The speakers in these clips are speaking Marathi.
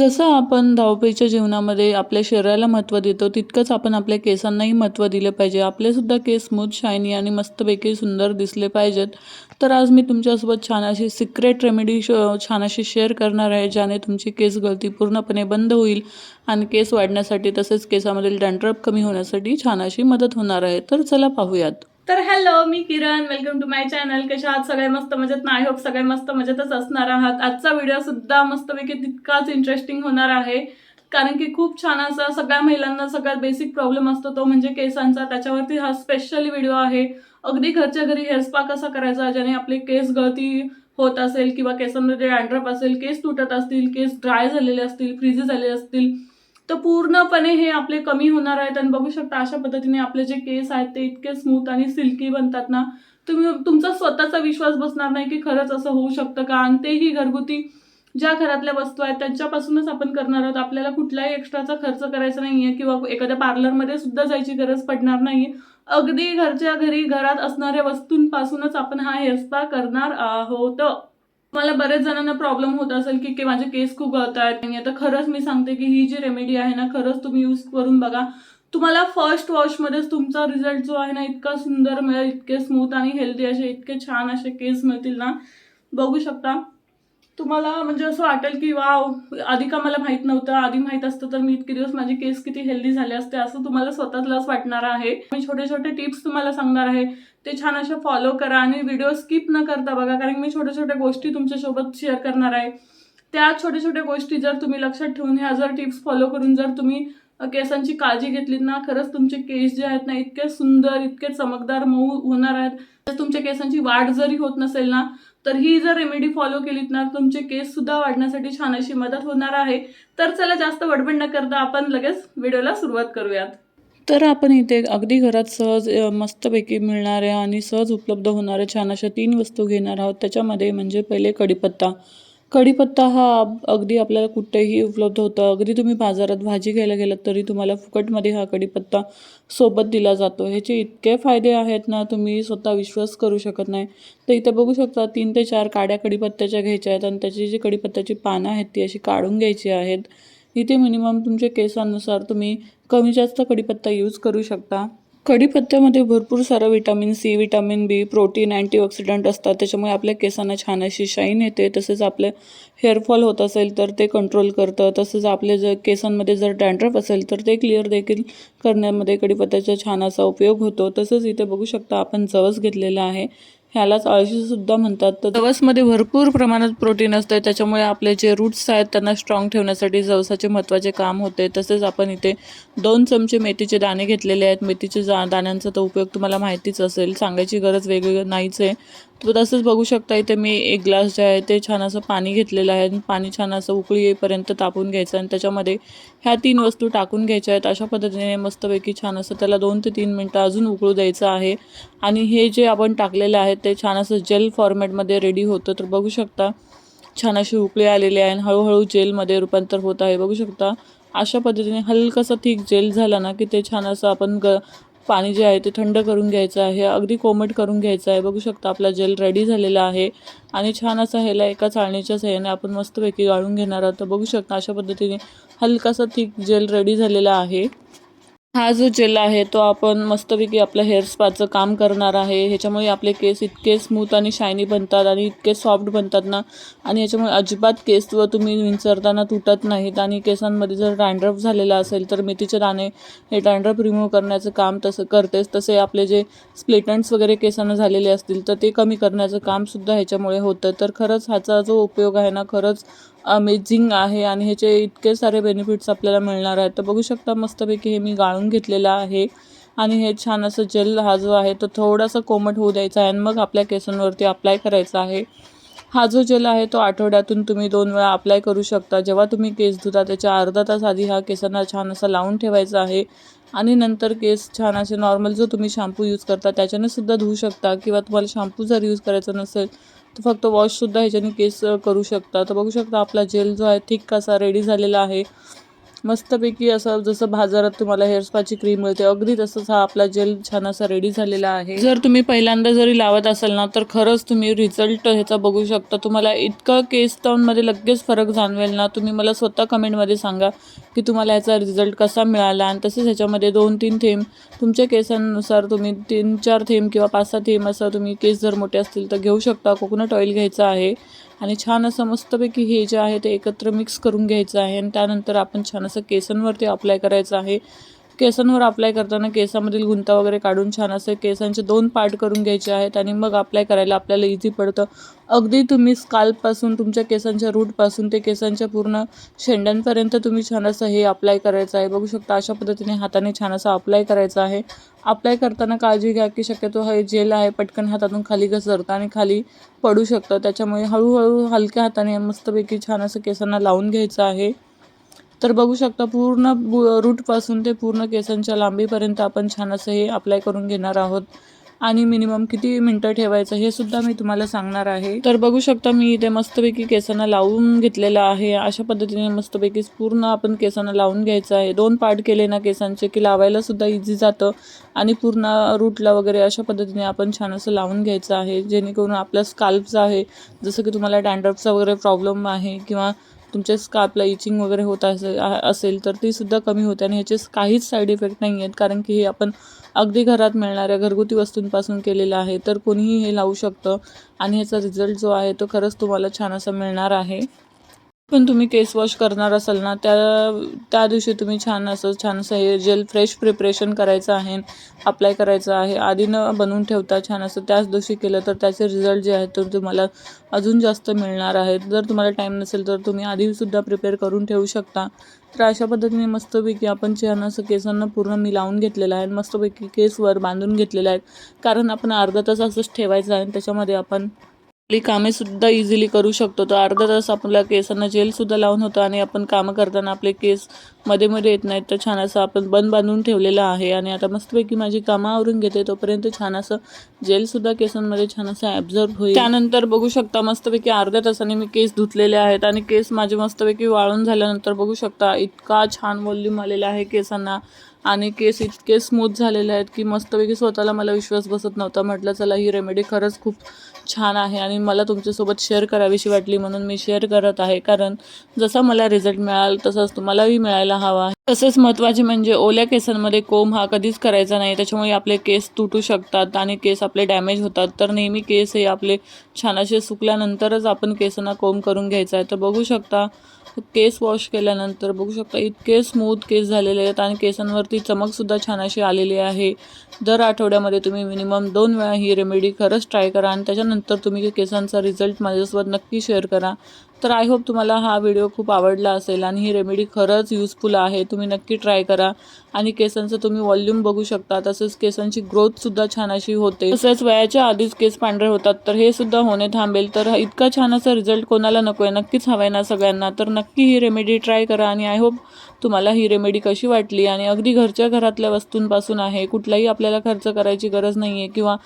जसं आपण धावपळीच्या जीवनामध्ये आपल्या शरीराला महत्त्व देतो तितकंच आपण आपल्या केसांनाही महत्त्व दिलं पाहिजे. आपलेसुद्धा केस स्मूथ शायनी आणि मस्तपैकी सुंदर दिसले पाहिजेत. तर आज मी तुमच्यासोबत छान अशी सिक्रेट रेमेडी श छान अशी शेअर करणार आहे ज्याने तुमची केस गळती पूर्णपणे बंद होईल आणि केस वाढण्यासाठी तसेच केसामधील डँड्रप कमी होण्यासाठी छान अशी मदत होणार आहे. तर चला पाहूयात. तर hello me Kiran. Welcome to my channel कशा आहात? सगळे मस्त मजेत नाही होप सगळे मस्त मजेतच असणार आहात. आजचा व्हिडिओ सुद्धा मस्तपैकी तितकाच इंटरेस्टिंग होणार आहे. कारण की खूप छान असा सगळ्या महिलांना सगळ्यात बेसिक प्रॉब्लेम असतो तो म्हणजे केसांचा. त्याच्यावरती हा स्पेशली व्हिडिओ आहे. अगदी घरच्या घरी हेअर स्पा कसा करायचा? ज्याने आपले केस गळती होत असेल किंवा केसांमध्ये अँड्रप असेल केस तुटत असतील केस ड्राय झालेले असतील फ्रीजी झालेले असतील तर पूर्णपणे हे आपले कमी होणार आहेत. आणि बघू शकता अशा पद्धतीने आपले जे केस आहेत ते इतके स्मूथ आणि सिल्की बनतात ना तुम्ही तुमचा स्वतःचा विश्वास बसणार नाही की खरंच असं होऊ शकतं का? आणि तेही घरगुती ज्या घरातल्या वस्तू आहेत त्यांच्यापासूनच आपण करणार आहोत. आपल्याला कुठलाही एक्स्ट्राचा खर्च करायचा नाही आहे किंवा एखाद्या पार्लरमध्ये सुद्धा जायची गरज पडणार नाही अगदी घरच्या घरी घरात असणाऱ्या वस्तूंपासूनच आपण हा हेअर स्पा करणार आहोत. मला बरेच जणांना प्रॉब्लेम होत असेल की के माझे केस खूप गळत आहेत आणि आता खरंच मी सांगते की ही जी रेमेडी आहे ना खरंच तुम्ही यूज करून बघा. तुम्हाला फर्स्ट वॉशमध्येच तुमचा रिझल्ट जो आहे ना इतका सुंदर मिळेल इतके स्मूथ आणि हेल्दी असे इतके छान असे केस मिळतील ना. बघू शकता. तुम्हाला म्हणजे असं वाटेल की वाव आधी का मला माहीत नव्हतं? आधी माहीत असतं तर मी इतके दिवस माझे केस किती हेल्दी झाले असते? असं तुम्हाला स्वतःलाच वाटणार आहे. मी छोटे छोटे टिप्स तुम्हाला सांगणार आहे. ते छान असे फॉलो करा आणि व्हिडिओ स्किप न करता बघा कारण मी छोट्या छोट्या गोष्टी तुमच्यासोबत शेअर करणार आहे. त्या छोट्या छोट्या गोष्टी जर तुम्ही लक्षात ठेवून ह्या जर टिप्स फॉलो करून जर तुम्ही केसांची काळजी घेतलीत ना खरंच तुमचे केस जे आहेत ना इतके सुंदर इतके चमकदार मऊ होणार आहेत. तर तुमच्या केसांची वाढ जरी होत नसेल ना तर ही जर रेमेडी फॉलो केलीत ना तुमचे केस सुद्धा वाढण्यासाठी छान अशी मदत होणार आहे. तर चला जास्त बडबड न करता आपण लगेच व्हिडिओला सुरुवात करूयात. तर आपण इथे अगदी घरात सहज मस्तपैकी मिळणाऱ्या आणि सहज उपलब्ध होणाऱ्या छान अशा तीन वस्तू घेणार आहोत. त्याच्यामध्ये म्हणजे पहिले कढीपत्ता. कढीपत्ता हा अगदी आपल्याला कुठेही उपलब्ध होतं. अगदी तुम्ही बाजारात भाजी घ्यायला गेलात तरी तुम्हाला फुकटमध्ये हा कढीपत्ता सोबत दिला जातो. ह्याचे इतके फायदे आहेत ना तुम्ही स्वतः विश्वास करू शकत नाही. तर इथे बघू शकता तीन ते चार काड्या कढीपत्त्याच्या घ्यायच्या आहेत आणि त्याची जी कढीपत्त्याची पानं आहेत ती अशी काढून घ्यायची आहेत. इथे मिनिमम तुमच्या केसानुसार तुम्ही कमी जास्त कढीपत्ता यूज करू शकता. कढीपत्त्यामध्ये भरपूर सारं vitamin C vitamin B protein antioxidant असतात. त्याच्यामुळे आपल्या केसांना छान अशी शाईन येते. तसेच आपले हेअरफॉल होत असेल तर ते कंट्रोल करतं. तसेच आपले जर केसांमध्ये जर डँड्रफ असेल तर ते क्लिअर देखील करण्यामध्ये कढीपत्त्याचा छान असा उपयोग होतो. तसंच इथे बघू शकता आपण जवस घेतलेला आहे. ह्यालाच अळशीसुद्धा म्हणतात. तर जवसमध्ये भरपूर प्रमाणात प्रोटीन असते त्याच्यामुळे आपले जे रूट्स आहेत त्यांना स्ट्रॉंग ठेवण्यासाठी जवसाचे महत्त्वाचे काम होते. तसेच आपण इथे दोन चमचे मेथीचे दाणे घेतलेले आहेत. मेथीचे जा दाण्यांचा तर उपयोग तुम्हाला माहितीच असेल. सांगायची गरज वेगळी नाहीच आहे. तर तसंच बघू शकता इथे मी एक ग्लास जे आहे ते छान असं पाणी घेतलेलं आहे. आणि पाणी छान असं उकळी येईपर्यंत तापून घ्यायचं आणि त्याच्यामध्ये ह्या तीन वस्तू टाकून घ्यायच्या आहेत. अशा पद्धतीने मस्तपैकी छान असं त्याला दोन ते तीन मिनटं अजून उकळू द्यायचं आहे. आणि हे जे आपण टाकलेलं आहे ते छान असं जेल फॉर्मॅटमध्ये रेडी होतं. तर बघू शकता छान अशी उकळी आलेली आहे आणि हळूहळू जेलमध्ये रूपांतर होत आहे. बघू शकता अशा पद्धतीने हलकंसं थिक जेल झाला ना की ते छान असं आपण ग पाणी जे आहे ते थंड करून घ्यायचं आहे अगदी कोमट करून घ्यायचं आहे. बघू शकता आपला जेल रेडी झालेला आहे आणि छान असा ह्याला एका चाळणीच्या सहाय्याने आपण मस्तपैकी गाळून घेणार आहोत. तर बघू शकता अशा पद्धतीने हलकासा थिक जेल रेडी झालेला आहे. हा जो जेल आहे तो आपण मस्तपैकी आपल्या हेअर स्पाचं काम करणार आहे. ह्याच्यामुळे आपले केस इतके स्मूथ आणि शायनी बनतात आणि इतके सॉफ्ट बनतात ना. आणि याच्यामुळे अजिबात केस व तुम्ही विंचरताना तुटत नाहीत. आणि केसांमध्ये जर डँड्रफ झालेला असेल तर मेथीचे दाणे हे डँड्रफ रिमूव्ह करण्याचं काम तसं करतेच तसे आपले जे स्प्लिटंट्स वगैरे केसांना झालेले असतील तर ते कमी करण्याचं कामसुद्धा ह्याच्यामुळे होतं. तर खरंच ह्याचा जो उपयोग आहे ना खरंच अमेझिंग आहे आणि ह्याचे इतके सारे बेनिफिट्स आपल्याला मिळणार आहेत. तर बघू शकता मस्तपैकी हे मी गाळून घेतलेलं आहे. आणि हे छान असं जेल हा जो आहे तो थोडासा कोमट होऊ द्यायचा आहे आणि मग आपल्या केसांवरती अप्लाय करायचा आहे. हा जो जेल आहे तो आठवड्यातून तुम्ही दोन वेळा अप्लाय करू शकता. जेव्हा तुम्ही केस धुता त्याच्या अर्धा तास आधी हा केसांना छान असा लावून ठेवायचा आहे. आणि नंतर केस छान असे नॉर्मल जो तुम्ही शॅम्पू यूज करता त्याच्याने सुद्धा धुवू शकता किंवा तुम्हाला शॅम्पू जर यूज करायचा नसेल तर फक्त वॉशसुद्धा ह्याच्याने केस करू शकता. तर बघू शकता आपला जेल जो आहे थिक असा रेडी झालेला आहे. मस्तपैकी असं जसं बाजारात तुम्हाला हेअर स्पाची क्रीम मिळते अगदी तसंच हा आपला जेल छान असा रेडी झालेला आहे. जर तुम्ही पहिल्यांदा जरी लावत असाल ना तर खरंच तुम्ही रिझल्ट ह्याचा बघू शकता. तुम्हाला इतकं केस टाऊनमध्ये लगेच फरक जाणवेल ना. तुम्ही मला स्वतः कमेंटमध्ये सांगा की तुम्हाला ह्याचा रिझल्ट कसा मिळाला. आणि तसेच ह्याच्यामध्ये दोन तीन थेंब तुमच्या केसांनुसार तुम्ही तीन चार थेंब किंवा पाच सहा थेंब असं तुम्ही केस जर मोठे असतील तर घेऊ शकता. कोकोनट ऑइल घ्यायचं आहे. आणि छान असं मस्तपैकी हे जे आहे ते एकत्र मिक्स करून घ्यायचं आहे. आणि त्यानंतर आपण छान असं केसांवरती अप्लाय करायचं आहे. केसांवर अप्लाय करताना केसामधील गुंता वगैरे काढून छान असे केसांचे दोन पार्ट करून घ्यायचे आहेत आणि मग अप्लाय करायला आपल्याला इझी पडतं. अगदी तुम्ही स्काल्पपासून तुमच्या केसांच्या रूटपासून ते केसांच्या पूर्ण शेंड्यांपर्यंत तुम्ही छान असं हे अप्लाय करायचं आहे. बघू शकता अशा पद्धतीने हाताने छान असं अप्लाय करायचं आहे. अप्लाय करताना काळजी घ्या की शक्यतो हे जेल आहे पटकन हातातून खाली घसरतं आणि खाली पडू शकतं. त्याच्यामुळे हळूहळू हलक्या हाताने मस्तपैकी छान असं केसांना लावून घ्यायचं आहे. तर बघू शकता पूर्ण रूटपासून ते पूर्ण केसांच्या लांबीपर्यंत आपण छान असं हे अप्लाय करून घेणार आहोत. आणि मिनिमम किती मिनटं ठेवायचं हे सुद्धा मी तुम्हाला सांगणार आहे. तर बघू शकता मी इथे मस्तपैकी केसांना लावून घेतलेलं आहे. अशा पद्धतीने मस्तपैकी पूर्ण आपण केसांना लावून घ्यायचं आहे. दोन पार्ट केले ना केसांचे की लावायला सुद्धा इझी जातं. आणि पूर्ण रूटला वगैरे अशा पद्धतीने आपण छान असं लावून घ्यायचं आहे. जेणेकरून आपला स्काल्पचा आहे. जसं की तुम्हाला डॅन्ड्रफचा वगैरे प्रॉब्लेम आहे किंवा तुमच्या स्कार्पला इचिंग वगैरे होत असेल असेल तर ती सुद्धा कमी होते आणि ह्याचे काहीच साईड इफेक्ट नाही आहेत कारण की हे आपण अगदी घरात मिळणाऱ्या घरगुती वस्तूंपासून केलेलं आहे तर कोणीही हे लावू शकतं. आणि ह्याचा रिझल्ट जो आहे तो खरंच तुम्हाला छान असा मिळणार आहे. पण तुम्ही केस वॉश करणार असाल ना त्या त्या दिवशी तुम्ही छान असं छान असं हे जेल फ्रेश प्रिपरेशन करायचं आहे अप्लाय करायचं आहे. आधी न बनवून ठेवता छान असं त्याच दिवशी केलं तर त्याचे रिझल्ट जे आहेत तर तुम्हाला अजून जास्त मिळणार आहेत. जर तुम्हाला टाईम नसेल तर तुम्ही आधीसुद्धा प्रिपेअर करून ठेवू शकता. तर अशा पद्धतीने मस्तपैकी आपण छान असं केसांना पूर्ण मी लावून घेतलेलं आहे. मस्तपैकी केसवर बांधून घेतलेलं आहे. कारण आपण अर्धा तास असंच ठेवायचं आहे आणि त्याच्यामध्ये आपण आपली कामे सुद्धा इझिली करू शकतो. तर अर्धा तास आपल्या केसांना जेलसुद्धा लावून होतं आणि आपण कामं करताना आपले केस मध्ये मध्ये येत नाहीत. तर छान असं आपण बंद बांधून ठेवलेलं आहे आणि आता मस्तपैकी माझी कामं आवरून घेते. तोपर्यंत छान असं जेलसुद्धा केसांमध्ये छान असं ॲब्झर्व होईल. त्यानंतर बघू शकता मस्तपैकी अर्ध्या तासाने मी केस धुतलेले आहेत आणि केस माझे मस्तपैकी वाळून झाल्यानंतर बघू शकता इतका छान वॉल्यूम आलेला आहे केसांना आणि केस इतके स्मूथ झालेले आहेत की मस्तपैकी स्वतःला मला विश्वास बसत नव्हता. म्हटलं चला ही रेमेडी खरंच खूप छान आहे आणि मला तुमच्यासोबत शेअर करावीशी वाटली म्हणून मी शेअर करत आहे. कारण जसा मला रिझल्ट मिळाला तसाच तुम्हालाही मिळायला हवा आहे. तसेच महत्त्वाचे म्हणजे ओल्या केसांमध्ये कोंब हा कधीच करायचा नाही. त्याच्यामुळे आपले केस तुटू शकतात आणि केस आपले डॅमेज होतात. तर नेहमी केस हे आपले छान असे सुकल्यानंतरच आपण केसांना कोंब करून घ्यायचा आहे. तर बघू शकता केस वॉश केल्यानंतर बघू शकता इतके स्मूथ केस झालेले आहेत आणि केसांवरती चमकसुद्धा छान अशी आलेली आहे. दर आठवड्यामध्ये तुम्ही मिनिमम दोन वेळा ही रेमेडी खरंच ट्राय करा आणि त्याच्यानंतर तुम्ही केसांचा रिझल्ट माझ्यासोबत नक्की शेअर करा. तर आय होप तुम्हाला हा व्हिडिओ खूप आवडला असेल आणि ही रेमेडी खरंच युजफुल आहे. तुम्ही नक्की ट्राय करा. आणि केसांचं तुम्ही वॉल्यूम बघू शकता. तसेच केसांची ग्रोथसुद्धा छान अशी होते. तसेच वयाच्या आधीच केस पांढरे होतात. तर हे सुद्धा होणे थांबेल. तर इतका छान असा रिझल्ट कोणाला नको आहे नक्कीच हवा आहे ना सगळ्यांना. तर नक्की ही रेमेडी ट्राय करा. आणि आय होप तुम्हाला ही रेमेडी कशी वाटली? आणि अगदी घरच्या घरातल्या वस्तूंपासून आहे कुठलाही आपल्याला खर्च करायची गरज नाही आहे किंवा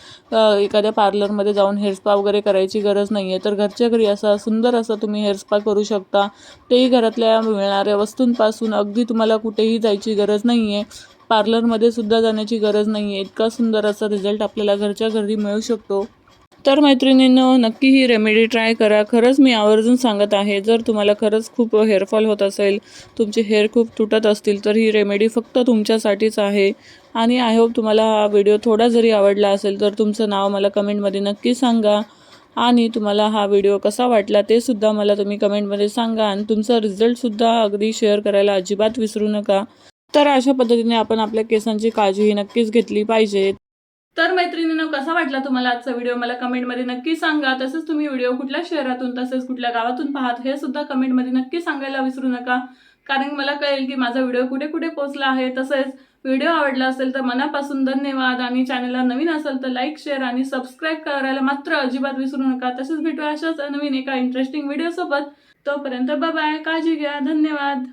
एखाद्या पार्लरमध्ये जाऊन हेअर स्पा वगैरे करायची गरज नाही आहे तर घरच्या घरी असा सुंदर असा तुम्ही हेअर स्पा करू शकता. तेही घरातल्या मिळणाऱ्या वस्तूंपासून अगदी तुम्हाला कुठेही जायची गरज नाही आहे पार्लरमध्ये सुद्धा जाण्याची गरज नाही आहे इतका सुंदर असा रिझल्ट आपल्याला घरच्या घरी मिळू शकतो. तर मैत्रिणींनो नक्की ही रेमेडी ट्राय करा. खरंच मी आवर्जून सांगत आहे जर तुम्हाला खरंच खूप हेअरफॉल होत असेल तुमचे हेअर खूप तुटत असतील तर ही रेमेडी फक्त तुमच्यासाठीच आहे. आणि आय होप तुम्हाला हा व्हिडिओ थोडा जरी आवडला असेल तर तुमचं नाव मला कमेंटमध्ये नक्की सांगा. आणि तुम्हाला हा व्हिडिओ कसा वाटला ते सुद्धा मला तुम्ही कमेंटमध्ये सांगा. आणि तुमचा रिझल्टसुद्धा अगदी शेअर करायला अजिबात विसरू नका. तर अशा पद्धतीने आपण आपल्या केसांची काळजी ही नक्कीच घेतली पाहिजे. तर मैत्रिणींनो कसा वाटला तुम्हाला आजचा व्हिडिओ? मला कमेंटमध्ये नक्की सांगा. तसंच तुम्ही व्हिडिओ कुठल्या शहरातून तसेच कुठल्या गावातून पाहात हे सुद्धा कमेंटमध्ये नक्की सांगायला विसरू नका. कारण मला कळेल की माझा व्हिडिओ कुठे कुठे पोहोचला आहे. तसेच व्हिडिओ आवडला असेल तर मनापासून धन्यवाद. आणि चॅनलला नवीन असेल तर लाईक शेअर आणि सबस्क्राईब करायला मात्र अजिबात विसरू नका. तसेच भेटूया अशाच नवीन एका इंटरेस्टिंग व्हिडिओसोबत तोपर्यंत बाय काळजी घ्या. धन्यवाद.